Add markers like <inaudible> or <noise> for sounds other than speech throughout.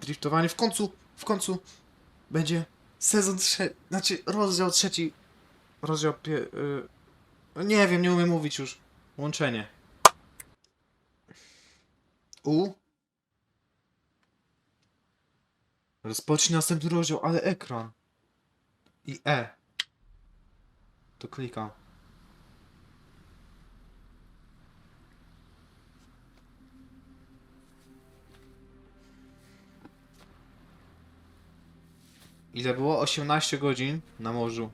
driftowanie. W końcu, w końcu będzie sezon trzeci, znaczy rozdział trzeci. Rozdział pie... Y... Nie wiem, nie umiem mówić już. Łączenie. U. Rozpocznij następny rozdział, ale ekran. I E. To klikam. Ile było? 18 godzin na morzu.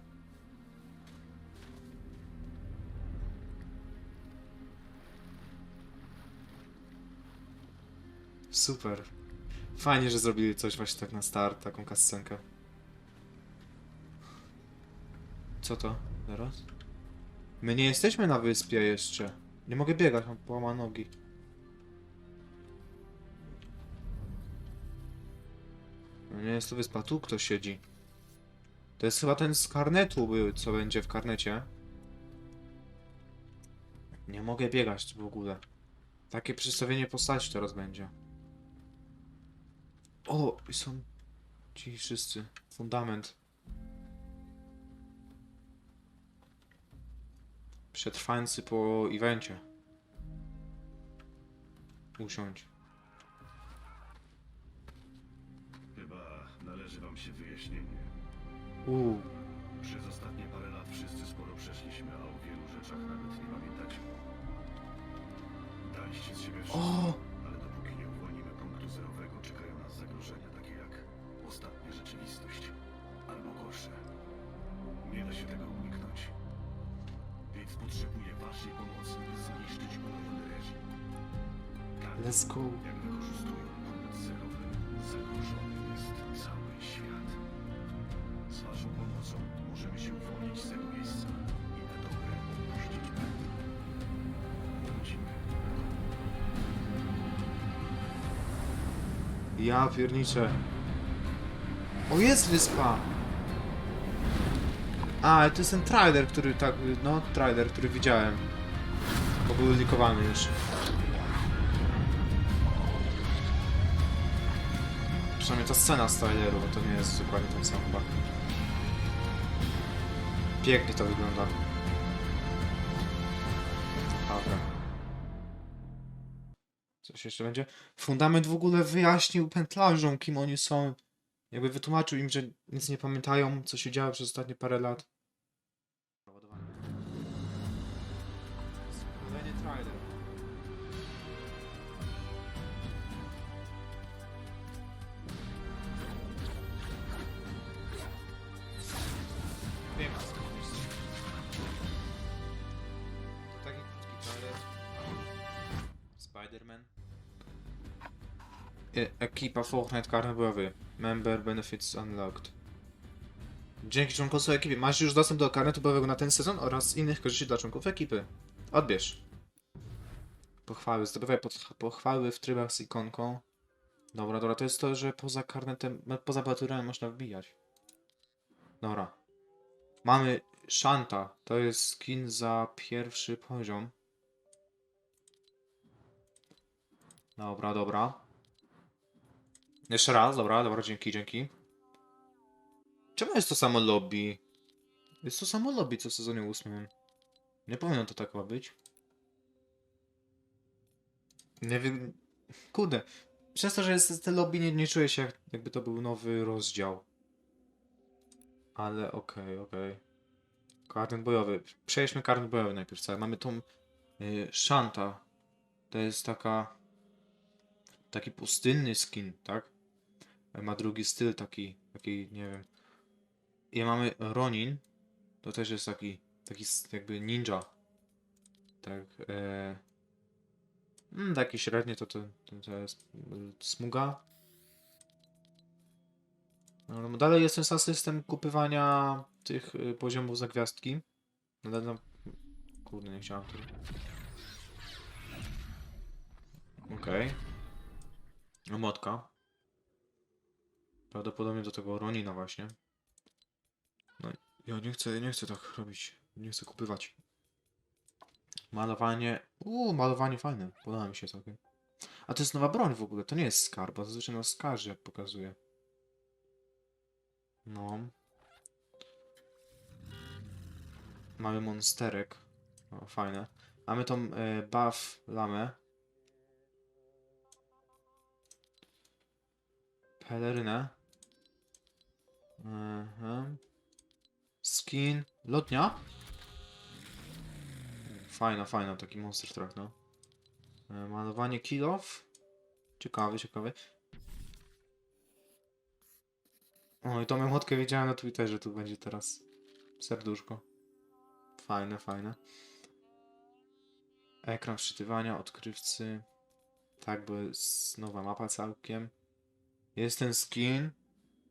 Super. Fajnie, że zrobili coś właśnie tak na start, taką kascenkę. Co to teraz? My nie jesteśmy na wyspie jeszcze. Nie mogę biegać, mam połamane nogi. Nie jest to wyspa, tu ktoś siedzi. To jest chyba ten z karnetu był, co będzie w karnecie. Nie mogę biegać w ogóle. Takie przedstawienie postaci teraz będzie. O, i są ci wszyscy. Fundament. Przetrwańcy po evencie. Usiądź. Należy wam się wyjaśnienie. Uuu. Przez ostatnie parę lat wszyscy sporo przeszliśmy, a o wielu rzeczach nawet nie pamiętacie. Daliście z siebie wszystko, O! ale dopóki nie uwolnimy punktu zerowego, czekają nas zagrożenia takie jak ostatnia rzeczywistość, albo gorsze. Nie da się tego uniknąć. Więc potrzebuję waszej pomocy, by zniszczyć urojony reżim. Tak, Let's go. jak uwolnić z miejsca. Ja. O, jest wyspa! A, to jest ten trailer, który tak, no, trailer, który widziałem. Bo był likowany już. Przynajmniej ta scena z traileru, bo to nie jest dokładnie ten sam chyba. Pięknie to wygląda. Dobra. Coś jeszcze będzie? Fundament w ogóle wyjaśnił pętlarzom, kim oni są. Jakby wytłumaczył im, że nic nie pamiętają, co się działo przez ostatnie parę lat. Spider-Man. E- Ekipa Fortnite bojowy. Member Benefits Unlocked. Dzięki członkostwu ekipy masz już dostęp do karnetu bojowego na ten sezon oraz innych korzyści dla członków ekipy. Odbierz. Pochwały. Zdobywaj pochwały w trybach z ikonką. Dobra, dobra, to jest to, że poza karnetem, no, poza baturem można wbijać. Dobra. Mamy Shanta. To jest skin za pierwszy poziom. Dobra, dobra. Jeszcze raz, dobra, dobra, dzięki, dzięki. Czemu jest to samo lobby? Jest to samo lobby, co w sezonie 8. Nie powinno to tak chyba być. Nie wiem. Kurde. Przez to, że jest te lobby, nie, nie czuję się jak, jakby to był nowy rozdział. Ale okej, okej. Karnet bojowy. Przejdźmy karnet bojowy najpierw cały. Mamy tą y, Shanta. To jest taka taki pustynny skin, tak? Ma drugi styl taki, taki, nie wiem. I mamy Ronin, to też jest taki, taki jakby ninja. Tak, e... mm, taki średni to, to, to, jest mm, smuga. No, no, dalej jest ten sam system kupywania tych y, poziomów za gwiazdki. No, no, kurde, nie chciałem tego. Okej. Motka. Prawdopodobnie do tego Ronina właśnie. No ja nie chcę, nie chcę tak robić. Nie chcę kupywać. Malowanie. Uuu, malowanie fajne. Podoba mi się całkiem. A to jest nowa broń w ogóle, to nie jest skarb, bo zazwyczaj na skarży pokazuje. No. Mamy monsterek. O, fajne. Mamy tą e, buff lamę. Pelerynę. Skin. Lotnia? Fajna, fajna, taki monster truck, no. E, Malowanie kill off. Ciekawy, ciekawy. O, i tą emotkę widziałem na Twitterze, tu będzie teraz. Serduszko. Fajne, fajne. Ekran wczytywania, odkrywcy. Tak, bo jest nowa mapa całkiem. Jest ten skin.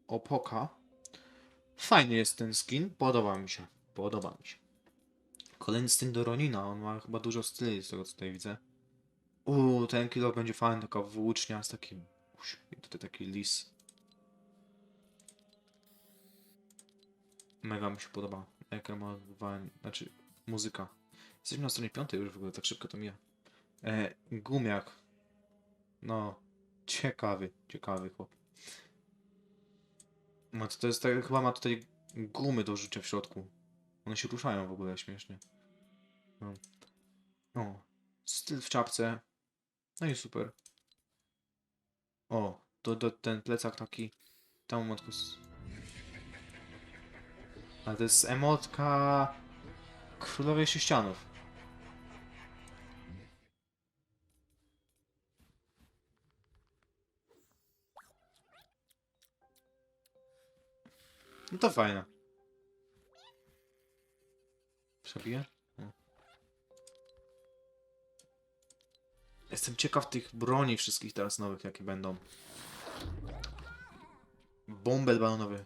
Opoka. Fajny jest ten skin, podoba mi się. Podoba mi się. Kolejny skin do Ronina, on ma chyba dużo styli z tego co tutaj widzę. Uuu, ten kilo będzie fajny, taka włócznia z takim... tutaj taki lis. Mega mi się podoba. Ekran malowanie, znaczy muzyka. Jesteśmy na stronie piątej już w ogóle, tak szybko to mija. E, gumiak. No, ciekawy, ciekawy chłop. No to, to jest tak, chyba ma tutaj gumy do rzucia w środku. One się ruszają w ogóle śmiesznie. No. O, styl w czapce. No i super. O, to, to ten plecak taki. Tam s- Ale to jest emotka królowej sześcianów. No to fajne. Przebiję? Jestem ciekaw tych broni wszystkich teraz nowych, jakie będą. Bombel balonowy.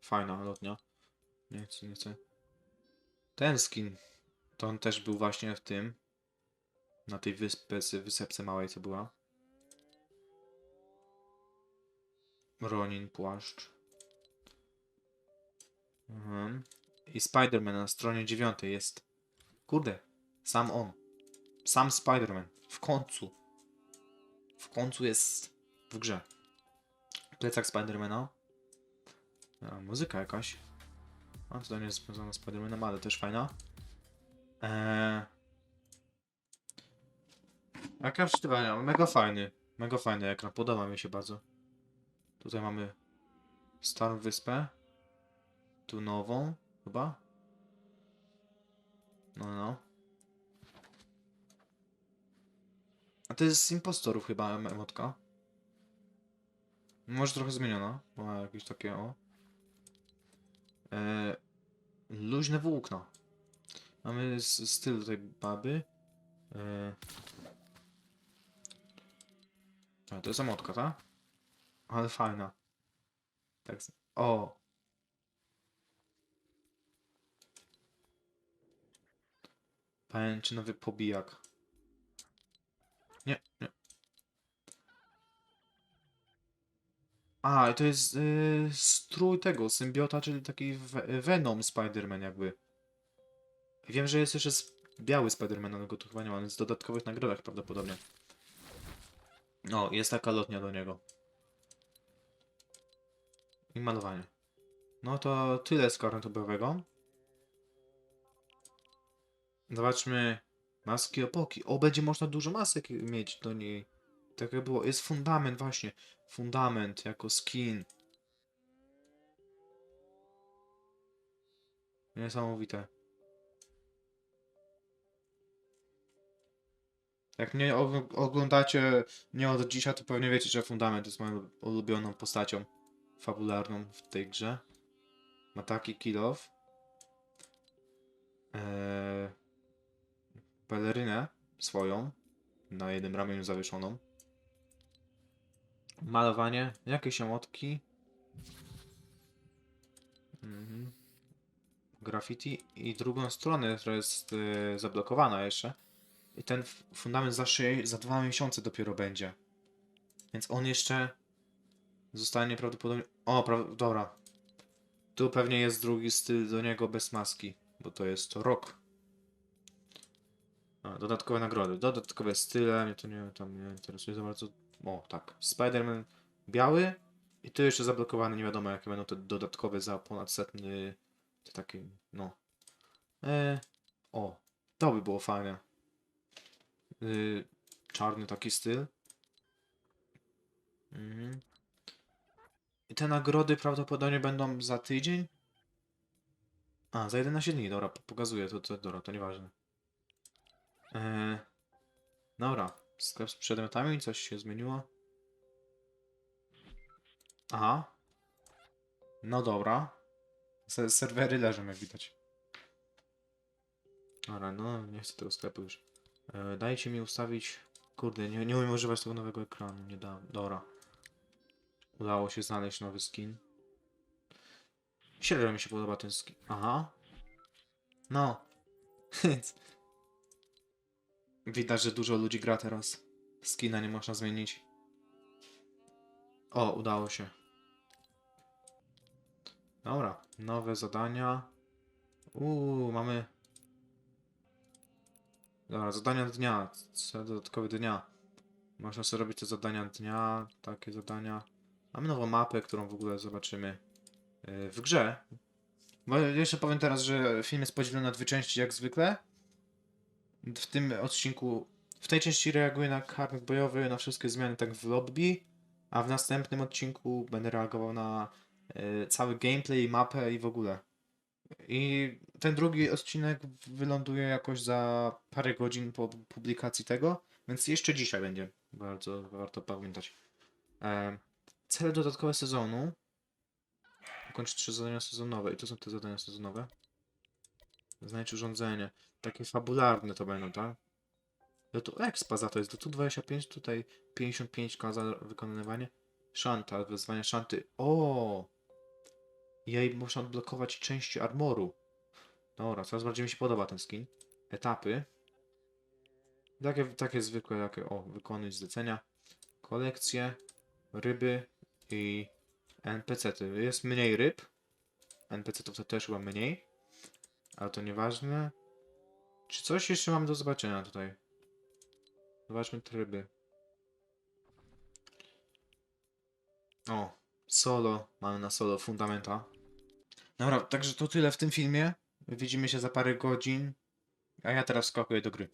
Fajna lotnia. Nie chcę, nie chcę. Ten skin. To on też był właśnie w tym. Na tej wyspie, wysepce małej, co była. Ronin, płaszcz. Mhm. I Spider-Man na stronie dziewiątej jest. Kurde, sam on. Sam Spider-Man. W końcu. W końcu jest w grze. Plecak Spidermana. A, muzyka jakaś. A, to nie jest związana z Spidermanem, ale też fajna. Eee... Ekran wczytywania, mega fajny. Mega fajny ekran, podoba mi się bardzo. Tutaj mamy starą wyspę. Tu nową, chyba. No, no. A to jest z impostorów chyba em- emotka. Może trochę zmieniona, bo ma jakieś takie o. E, luźne włókna. Mamy styl tutaj baby. E, a, to jest emotka, tak? Ale fajna. Tak. O! Pajęczynowy pobijak. Nie, nie. A, to jest y, strój tego, symbiota, czyli taki Venom Spider-Man jakby. Wiem, że jest jeszcze biały Spider-Man, ale go tu chyba nie ma, on jest w dodatkowych nagrodach prawdopodobnie. O, jest taka lotnia do niego. I malowanie. No to tyle z karnetu bojowego. Zobaczmy maski opoki. O, będzie można dużo masek mieć do niej. Tak jak było. Jest fundament właśnie. Fundament jako skin. Niesamowite. Jak mnie og- oglądacie nie od dzisiaj, to pewnie wiecie, że Fundament jest moją ulubioną postacią fabularną w tej grze. Ma taki kill off. Eee, pelerynę swoją na jednym ramieniu zawieszoną. Malowanie, jakieś emotki. Mhm. Graffiti i drugą stronę, która jest e, zablokowana jeszcze. I ten fundament za, szy- za dwa miesiące dopiero będzie. Więc on jeszcze zostanie prawdopodobnie. O, pra... dobra. Tu pewnie jest drugi styl do niego bez maski, bo to jest rok. A, dodatkowe nagrody. Dodatkowe style. Mnie to nie, tam nie interesuje za bardzo. O, tak. Spider-Man biały. I tu jeszcze zablokowany. Nie wiadomo, jakie będą te dodatkowe za ponad setny. Te takie, no. E, o, to by było fajne. Y, czarny taki styl. Mhm. I te nagrody prawdopodobnie będą za tydzień. A, za 11 dni, dobra, po- pokazuję, to, to dobra, to nieważne. Eee, dobra, sklep z przedmiotami, coś się zmieniło. Aha. No dobra. Se serwery leżą, jak widać. Dobra, no nie chcę tego sklepu już. E, dajcie mi ustawić... Kurde, nie, nie umiem używać tego nowego ekranu, nie da. Dobra. Udało się znaleźć nowy skin. Średnio mi się podoba ten skin. Aha. No. <laughs> Widać, że dużo ludzi gra teraz. Skina nie można zmienić. O, udało się. Dobra, nowe zadania. Uuu, mamy. Dobra, zadania dnia. Cel dodatkowy dnia. Można sobie robić te zadania dnia, takie zadania. Mamy nową mapę, którą w ogóle zobaczymy yy, w grze. Bo jeszcze powiem teraz, że film jest podzielony na dwie części jak zwykle. W tym odcinku, w tej części reaguję na karnet bojowy, na wszystkie zmiany tak w lobby, a w następnym odcinku będę reagował na yy, cały gameplay, mapę i w ogóle. I ten drugi odcinek wyląduje jakoś za parę godzin po publikacji tego, więc jeszcze dzisiaj będzie. Bardzo warto pamiętać. Em, cele dodatkowe sezonu. Ukończyć trzy zadania sezonowe. I to są te zadania sezonowe. Znajdź urządzenie. Takie fabularne to będą, tak? No tu expa za to jest. Tu 25, tutaj 55 za wykonywanie. Szanta, wyzwanie szanty. O! Jej można odblokować części armoru. Dobra, coraz bardziej mi się podoba ten skin. Etapy. Takie, takie zwykłe, jakie, o, wykonuj zlecenia. Kolekcje, ryby i NPC-ty. Jest mniej ryb. NPC-tów to też chyba mniej. Ale to nieważne. Czy coś jeszcze mamy do zobaczenia tutaj? Zobaczmy te ryby. O, solo. Mamy na solo fundamenta. Dobra, także to tyle w tym filmie. Widzimy się za parę godzin. A ja teraz skakuję do gry.